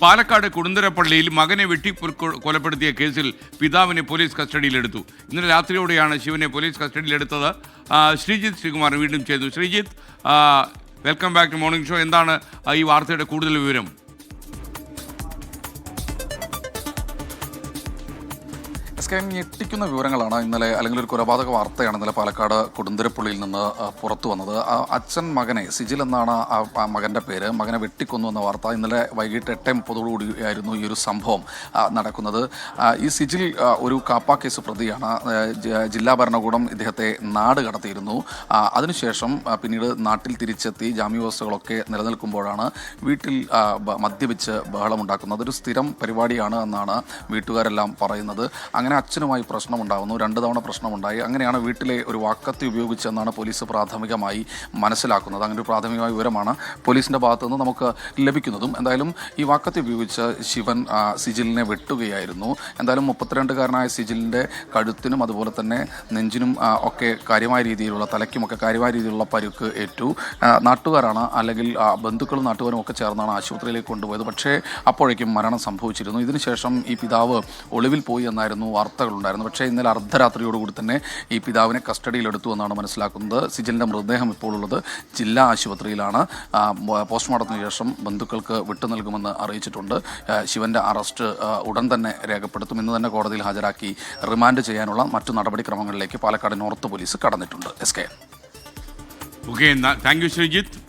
പാലക്കാട് കുടുന്തരപ്പള്ളിയിൽ മകനെ വെട്ടി കൊലപ്പെടുത്തിയ കേസിൽ പിതാവിനെ പോലീസ് കസ്റ്റഡിയിലെടുത്തു. ഇന്നലെ രാത്രിയോടെയാണ് ശിവനെ പോലീസ് കസ്റ്റഡിയിലെടുത്തത്. ശ്രീജിത്ത് ശ്രീകുമാർ വീണ്ടും ചെയ്തു Sreejith welcome back to morning show എന്താണ് ഈ വാർത്തയുടെ കൂടുതൽ വിവരം? എസ് ഞെട്ടിക്കുന്ന വിവരങ്ങളാണ് ഇന്നലെ അല്ലെങ്കിൽ ഒരു കൊലപാതക വാർത്തയാണ് ഇന്നലെ പാലക്കാട് കൊടുന്തിരപ്പള്ളിയിൽ നിന്ന് പുറത്തു വന്നത്. അച്ഛൻ മകനെ സിജിൽ എന്നാണ് ആ മകന്റെ പേര് മകനെ വെട്ടിക്കൊന്നു എന്ന വാർത്ത ഇന്നലെ വൈകിട്ട് എട്ട് മുപ്പതോടുകൂടി ആയിരുന്നു ഈ ഒരു സംഭവം നടക്കുന്നത്. ഈ സിജിൽ ഒരു കാപ്പ കേസ് പ്രതിയാണ് ജില്ലാ ഭരണകൂടം ഇദ്ദേഹത്തെ നാട് കടത്തിയിരുന്നു. അതിനുശേഷം പിന്നീട് നാട്ടിൽ തിരിച്ചെത്തി ജാമ്യവ്യവസ്ഥകളൊക്കെ നിലനിൽക്കുമ്പോഴാണ് വീട്ടിൽ മദ്യപിച്ച് ബഹളമുണ്ടാക്കുന്നത്. അതൊരു സ്ഥിരം പരിപാടിയാണ് എന്നാണ് വീട്ടുകാരെല്ലാം പറയുന്നത്. അങ്ങനെ അച്ഛനുമായി പ്രശ്നമുണ്ടാകുന്നു രണ്ട് തവണ പ്രശ്നമുണ്ടായി. അങ്ങനെയാണ് വീട്ടിലെ ഒരു വാക്കത്തി ഉപയോഗിച്ചെന്നാണ് പോലീസ് പ്രാഥമികമായി മനസ്സിലാക്കുന്നത്. അങ്ങനെ ഒരു പ്രാഥമികമായ വിവരമാണ് പോലീസിന്റെ ഭാഗത്തുനിന്ന് നമുക്ക് ലഭിക്കുന്നതും. എന്തായാലും ഈ വാക്കത്തി ഉപയോഗിച്ച് ശിവൻ സിജിലിനെ വെട്ടുകയായിരുന്നു. എന്തായാലും മുപ്പത്തിരണ്ടുകാരനായ സിജിലിന്റെ കഴുത്തിനും അതുപോലെ തന്നെ നെഞ്ചിനും ഒക്കെ കാര്യമായ രീതിയിലുള്ള തലയ്ക്കുമൊക്കെ കാര്യമായ രീതിയിലുള്ള പരുക്ക് ഏറ്റു. നാട്ടുകാരാണ് അല്ലെങ്കിൽ ബന്ധുക്കളും നാട്ടുകാരും ഒക്കെ ചേർന്നാണ് ആശുപത്രിയിലേക്ക് കൊണ്ടുപോയത്. പക്ഷേ അപ്പോഴേക്കും മരണം സംഭവിച്ചിരുന്നു. ഇതിനുശേഷം ഈ പിതാവ് ഒളിവിൽ പോയി എന്നായിരുന്നു വാർത്തകളുണ്ടായിരുന്നു. പക്ഷേ ഇന്നലെ അർദ്ധരാത്രിയോടുകൂടി തന്നെ ഈ പിതാവിനെ കസ്റ്റഡിയിലെടുത്തു എന്നാണ് മനസ്സിലാക്കുന്നത്. സിജിലിന്റെ മൃതദേഹം ഇപ്പോൾ ഉള്ളത് ജില്ലാ ആശുപത്രിയിലാണ്. പോസ്റ്റ്മോർട്ടത്തിന് ശേഷം ബന്ധുക്കൾക്ക് വിട്ടു നൽകുമെന്ന് അറിയിച്ചിട്ടുണ്ട്. ശിവന്റെ അറസ്റ്റ് ഉടൻ തന്നെ രേഖപ്പെടുത്തും. ഇന്ന് തന്നെ കോടതിയിൽ ഹാജരാക്കി റിമാൻഡ് ചെയ്യാനുള്ള മറ്റു നടപടിക്രമങ്ങളിലേക്ക് Palakkad north police കടന്നിട്ടുണ്ട്. S K. Okay thank you Sreejith